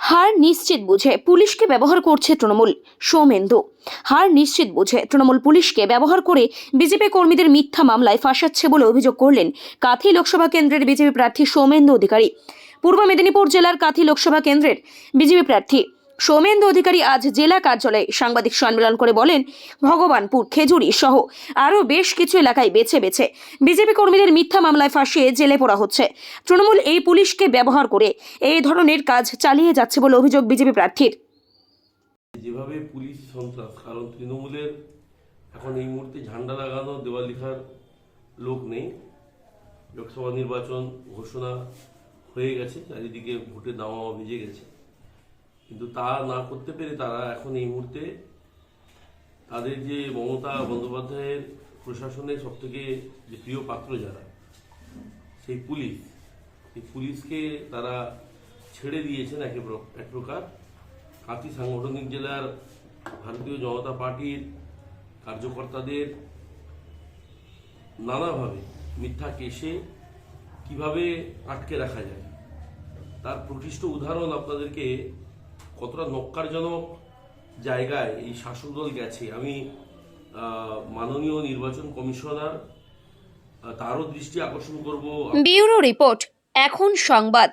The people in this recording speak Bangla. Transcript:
হার নিশ্চিত বুঝে পুলিশকে ব্যবহার করছে তৃণমূল। সৌমেন্দু, হার নিশ্চিত বুঝে তৃণমূল পুলিশকে ব্যবহার করে বিজেপি কর্মীদের মিথ্যা মামলায় ফাঁসাচ্ছে বলে অভিযোগ করলেন কাথি লোকসভা কেন্দ্রের বিজেপি প্রার্থী সৌমেন্দু অধিকারী। পূর্ব মেদিনীপুর জেলার কাথি লোকসভা কেন্দ্রের বিজেপি প্রার্থী সৌমেন্দু অধিকারী আজ জেলা কার্যালয়ে সাংবাদিক সম্মেলন করে বলেন, ভগবানপুর, খেজুরি সহ আরও বেশ কিছু এলাকায় বেছে বেছে বিজেপি কর্মীদের মিথ্যা মামলায় ফাঁসিয়ে জেলে পড়া হচ্ছে। তৃণমূল এই পুলিশকে ব্যবহার করে এই ধরনের কাজ চালিয়ে যাচ্ছে বলে অভিযোগ বিজেপি প্রার্থীর। যেভাবে পুলিশ সন্ত্রাস, কারণ তৃণমূলের এখন এই মুহূর্তে ঝান্ডা লাগানো, দেওয়াল লিখার লোক নেই। লোকসভা নির্বাচন ঘোষণা হয়ে গেছে, চারিদিকে ভোটের দামা ভিজে গেছে। কিন্তু তা না করতে পেরে তারা এখন এই মুহূর্তে তাদের যে মমতা বন্দ্যোপাধ্যায়ের প্রশাসনের সবথেকে যে প্রিয় পাত্র যারা, সেই পুলিশ, সেই পুলিশকে তারা ছেড়ে দিয়েছেন এক এক প্রকার। কাঁথি সাংগঠনিক জেলার ভারতীয় জনতা পার্টির কার্যকর্তাদের নানাভাবে মিথ্যা কেসে কীভাবে আটকে রাখা যায়, তার প্রকৃষ্ট উদাহরণ আপনাদেরকে কতটা নক্কারজনক জায়গায় এই শাসক দল গেছে? আমি মাননীয় নির্বাচন কমিশনার তারও দৃষ্টি আকর্ষণ করব। ব্যুরো রিপোর্ট, এখন সংবাদ।